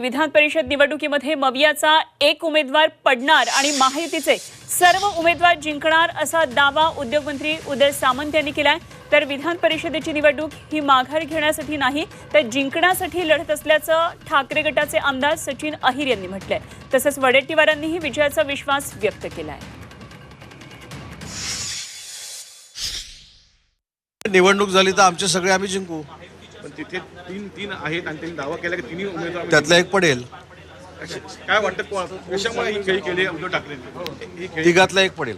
विधान परिषद निवडणुकीमध्ये मवियाचा एक उमेदवार पडणार आणि महायुतीचे सर्व उमेदवार जिंकणार असा दावा उद्योगमंत्री उदय सामंत यांनी केलाय. तर विधान परिषदेची निवडणूक ही माघार घेण्यासाठी नाही तर जिंकण्यासाठी लढत असल्याचं ठाकरे गटाचे आमदार सचिन अहिर यांनी म्हटलंय. तसंच वडेट्टीवारांनीही विजयाचा विश्वास व्यक्त केलाय. निवडणूक झाली तर आमचे सगळे आम्ही जिंकू. पण तिथे तीन तीन आहेत आणि त्यांनी दावा केला की तिन्ही उमेदवार त्यातला एक पडेल. काय वाटतं कशामुळे ही खेळी केली उद्धव ठाकरे ही खेळी तिघातला एक पडेल.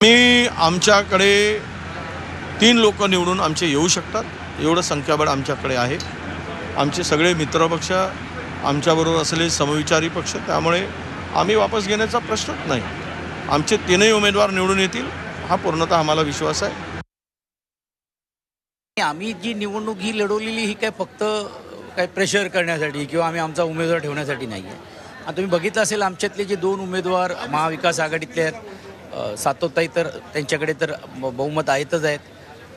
मी आमच्याकडे तीन लोक निवडून आमचे येऊ शकतात. एवढं संख्याबळ आमच्याकडे आहे. आमचे सगळे मित्रपक्ष आमच्याबरोबर असलेले समविचारी पक्ष त्यामुळे आम्ही वापस घेण्याचा प्रश्नच नाही. आमचे तीनही उमेदवार निवडून येतील हा पूर्णतः आम्हाला विश्वास आहे. आम्ही जी निवडणूक ही लढवलेली ही काय फक्त काय प्रेशर करण्यासाठी किंवा आम्ही आमचा उमेदवार ठेवण्यासाठी नाही आहे. तुम्ही बघितलं असेल आमच्यातले जे दोन उमेदवार महाविकास आघाडीतले आहेत सातोताई तर त्यांच्याकडे तर बहुमत आहेतच आहेत.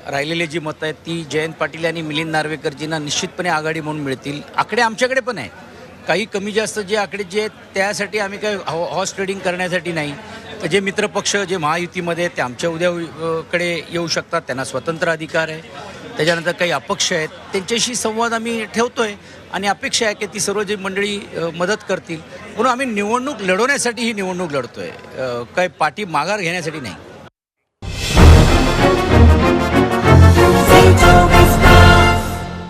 राहिलेली जी मतं आहेत ती जयंत पाटील आणि मिलिंद नार्वेकरजींना निश्चितपणे आघाडी म्हणून मिळतील. आकडे आमच्याकडे पण आहेत. काही कमी जास्त जे आकडे जे आहेत त्यासाठी आम्ही काय हॉ- हॉर्स ट्रेडिंग करण्यासाठी नाही. तर जे मित्रपक्ष जे महायुतीमध्ये आहेत ते आमच्या उद्या कडे येऊ शकतात त्यांना स्वतंत्र अधिकार आहे. त्याच्यानंतर काही अपक्ष आहेत त्यांच्याशी संवाद आम्ही ठेवतो आहे आणि अपेक्षा आहे की ती सर्व जी मंडळी मदत करतील. म्हणून आम्ही निवडणूक लढवण्यासाठी ही निवडणूक लढतो आहे काय पाठी माघार घेण्यासाठी नाही.